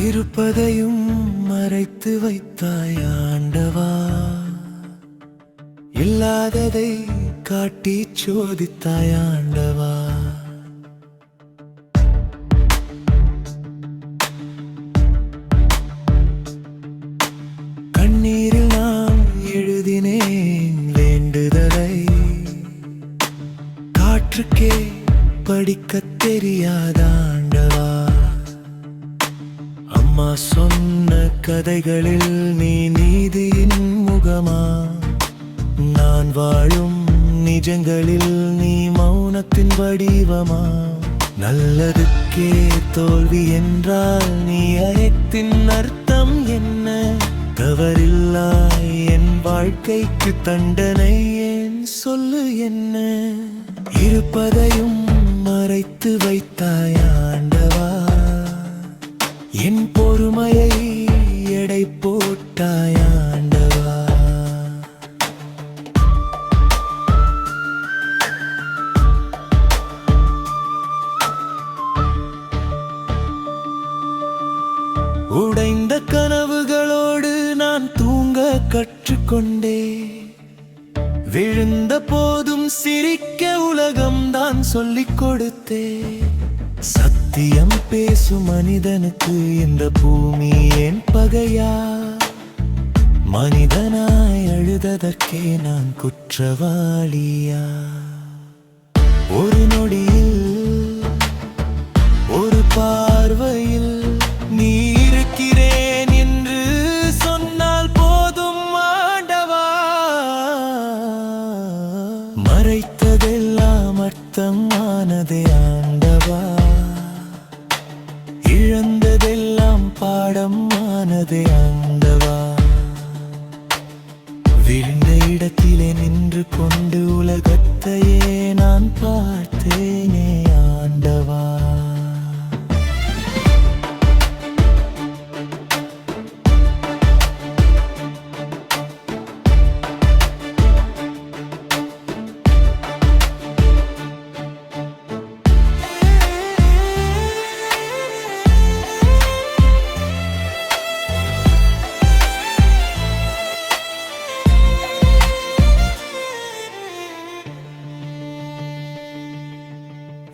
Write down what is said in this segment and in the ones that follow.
இருப்பதையும் மறைத்து வைத்தாய் ஆண்டவா. இல்லாததை காட்டி சோதித்தாய் ஆண்டவா. கண்ணீரில் நான் எழுதினேன் வேண்டுதலை. காற்றுக்கே படிக்கத் தெரியாதான் அம்மா சொன்ன கதைகளில் நீ நீதியின் முகமா? நான் வாழும் நிஜங்களில் நீ மௌனத்தின் வடிவமா? நல்லதுக்கே தோல்வி என்றால் நீ அயத்தின் அர்த்தம் என்ன? தவறில்லாய் என் வாழ்க்கைக்கு தண்டனை ஏன் சொல்லு என்ன? இருப்பதையும் மறைத்து வைத்தாயா? போட்டாய் உடைந்த கனவுகளோடு நான் தூங்க கற்றுக்கொண்டே. விழுந்த போதும் சிரிக்க உலகம் தான் சொல்லிக் கொடுத்தே. சத்தியம் பேசும் மனிதனுக்கு இந்த பூமி ஏன் பகையா? மனிதனாய் அழுததற்கே நான் குற்றவாளியா? ஒரு நொடியில் ஒரு பார்வையில் நீ இருக்கிறேன் என்று சொன்னால் போதும் ஆண்டவா. மறைத்ததெல்லாம் அர்த்தமானதே ஆண்டவா. இழந்ததெல்லாம் பாடம் ஆனதே ஆண்டவா. கொண்டு உலகத்தையே நான் பார்த்தேனே.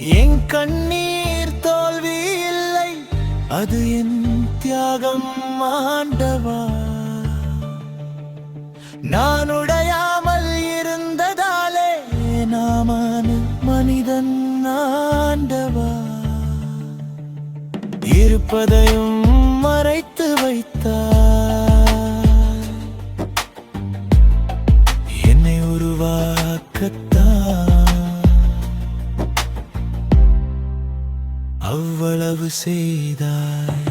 என் கண்ணீர் தோல்வி இல்லை அது என் தியாகம் ஆண்டவா. நான் உடையாமல் இருந்ததாலே நாமான மனிதன் ஆண்டவா. இருப்பதையும் மறைத்து வைத்தார். என்னை உருவாக்கத்த எவ்வளவு செய்தாய்.